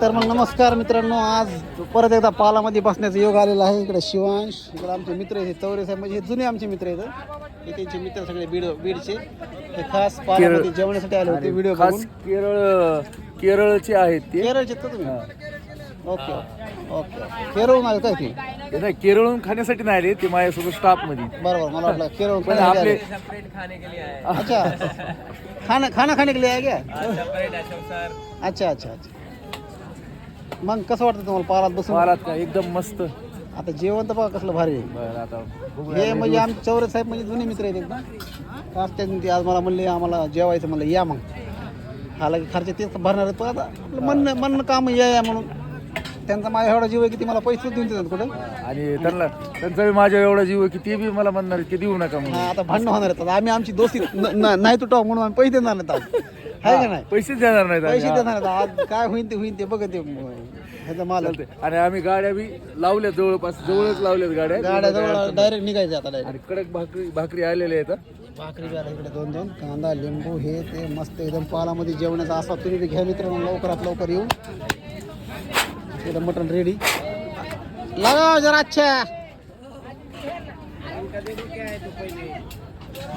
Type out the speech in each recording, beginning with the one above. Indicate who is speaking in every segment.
Speaker 1: तर मग नमस्कार मित्रांनो आज परत एकदा पालामध्ये बसण्याचा योग आलेला आहे. इकडे शिवांश इकडे आमचे मित्र आहेत चौरे साहेब म्हणजे हे जुने आमचे मित्र आहेत हे. त्यांचे मित्र सगळे बीड बीडचे. हे खास पालामध्ये जेवणासाठी आले होते व्हिडिओ
Speaker 2: खास केरळ केरळचे आहेत ते.
Speaker 1: केरळचे आहेत का तुम्ही? Okay okay. केरळहून आले काय ते
Speaker 2: ते नाही केरळहून खाण्यासाठी नाही आले ते माझ्यासोबत स्टाफमध्ये
Speaker 1: बरोबर मला वाटलं केरळहून
Speaker 2: पण
Speaker 1: खाण्यासाठी
Speaker 2: आपले
Speaker 1: आले. अच्छा. खाना खाना खाने के? लिए आहे क्या अच्छा अच्छा अच्छा. मग कसं वाटतं तुम्हाला पालात बसून?
Speaker 2: महाराज का? एकदम मस्त.
Speaker 1: आता जेवण तर बघा कसलं भारी आहे.
Speaker 2: बरं आता बघूया.
Speaker 1: हे म्हणजे आमचे चौरे साहेब म्हणजे जुने मित्र आहेत एकदम. खास त्यांनी ते आज मला म्हणले आम्हाला जेवायचं म्हणलं या मग. हाला की खर्च तेच भरणार आहेत पण आता आपलं म्हणणं म्हणणं काम या या म्हणून. त्यांचा माझ्या एवढा जीव आहे की ते मला पैसे देऊन देतात कुठं?
Speaker 2: आणि त्यांना त्यांचा बी माझ्या एवढा जीव आहे की ते बी मला म्हणणार की देऊ नका म्हणून.
Speaker 1: हा आता भांडणं होणार आहेत आता आम्ही आमची दोस्ती न- न- नाही तुटाव म्हणून आम्ही पैसे देणार आज. आहे का नाही?
Speaker 2: पैसेच देणार नाहीत आम्ही.
Speaker 1: पैसे देणार नाहीत. आज काय होईल ते होईल ते बघ ते म, ह्याचा माल
Speaker 2: चालतंय. आणि आम्ही गाड्या बी लावल्या जवळपास जवळच लावल्यात गाड्या.
Speaker 1: गाड्या जवळ डायरेक्ट निघायचं आता
Speaker 2: आणि कडक भाकरी भाकरी आलेल्या आहेत
Speaker 1: भाकरी बी इकडे दोन दोन. कांदा लिंबू हे ते मस्त एकदम पालामध्ये जेवणाचा असा तुम्ही बी घ्या मित्रांनो लवकरात लवकर येऊन इकडे मटण रेडी लगाओ जरा अच्छा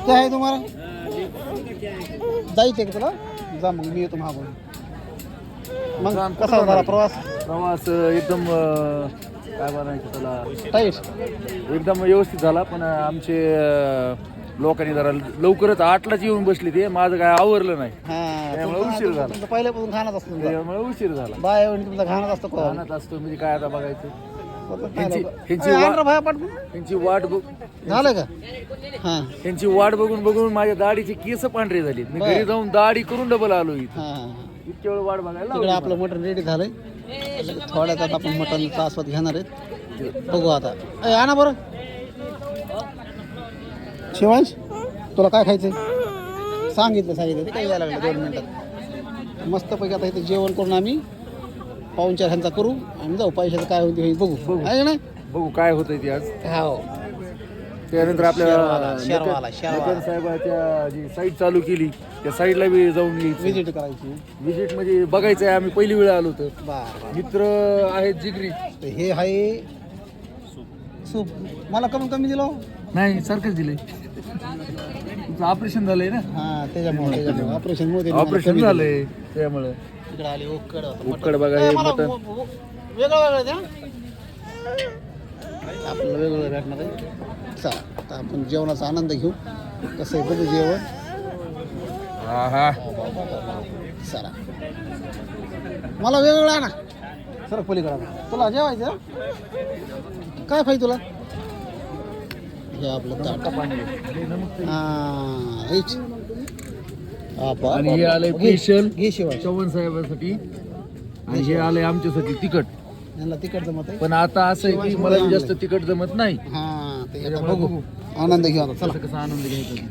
Speaker 1: क्या आहे तुम्हाला? जायचं का तुला? जा मग मी येतो मागून मग
Speaker 2: जाम,
Speaker 1: कसा झाला प्रवास?
Speaker 2: प्रवास एकदम अं, काय म्हणायचं त्याला?
Speaker 1: टाईट
Speaker 2: एकदम व्यवस्थित झाला पण आमचे अं, लोकांनी जरा लवकरच आठलाच येऊन बसले ते माझं काय आवरलं नाही.
Speaker 1: हा
Speaker 2: त्यामुळे उशीर झाला.
Speaker 1: तुमचं पहिल्यापासून खाणच असतो तुमचा.
Speaker 2: त्यामुळे उशीर झाला.
Speaker 1: बाय तुमचा घाणच असतो का
Speaker 2: राहण्यात असतो म्हणजे काय आता बघायचं? ह्यांची-. ह्यांची वा-
Speaker 1: पाठवून.
Speaker 2: वाट बघ
Speaker 1: झालं का? हा.
Speaker 2: वाट बघून बघून माझ्या दाढीची केस पांढरी झाली. मी घरी जाऊन दाढी करून डबल आलो इथं.
Speaker 1: हा
Speaker 2: इतक्या वेळ वाट बघायला
Speaker 1: तिकडे आपलं मटण रेडी झालंय. थोड्यात आता आपण मटणचा आस्वाद घेणार आहेत. बघू आता. ए, आणा बरं. शिवांश तुला काय खायचंय? सांगितलं सांगितलं. ते काही यायला लागलं दोन मिनिटात. मस्तपैकी आता इथे जेवण करून आम्ही पाहुणचार ह्यांचा करू आणि जाऊ पैशाचं काय होईल ते होईल बघू. आहे नाही
Speaker 2: बघू काय होतंय ते आज.
Speaker 1: हो
Speaker 2: त्यानंतर आपल्या
Speaker 1: शेरवाला, शेरवाला,
Speaker 2: नेते-
Speaker 1: शेरवाला.
Speaker 2: नेते साहेबाच्या जी साईट चालू केली त्या साईडला बी जाऊन यायचं.
Speaker 1: विजिट करायची.
Speaker 2: विजिट म्हणजे बघायचं आहे आम्ही पहिली वेळा आलो होतो.
Speaker 1: बर
Speaker 2: मित्र आहेत जिगरी.
Speaker 1: तर हे आहे सूप. मला कमी कमी दिलं
Speaker 2: नाही सारखंच दिलंय. तुमचं ऑपरेशन झालंय ना?
Speaker 1: हा त्याच्यामुळे त्याच्यामुळे. ऑपरेशनमध्ये
Speaker 2: ऑपरेशन झालंय त्यामुळे.
Speaker 1: इकडे आली उक्कड
Speaker 2: बघा, हे मटण.
Speaker 1: वेगळं वेगळं द्या. आपल्याला वेगळं भेटणार आहे. चला आता आपण जेवणाचा आनंद घेऊ. कसं आहे बघू जेवण.
Speaker 2: हा
Speaker 1: चला. मला वेगवेगळं आहे ना सर पलीकडे. तुला जेवायचं? काय पाहिजे तुला? हे आपलं ताट. हा. हा,
Speaker 2: आणि हे आलंय. स्पेशल चव्हाण साहेबांसाठी. आणि हे आलंय आमच्यासाठी तिखट.
Speaker 1: यांना तिकट जमत आहे?
Speaker 2: पण आता असं आहे की मला जास्त तिखट जमत नाही.
Speaker 1: हा बघू. आनंद चला.
Speaker 2: कसं कसा आनंद घ्यायचा.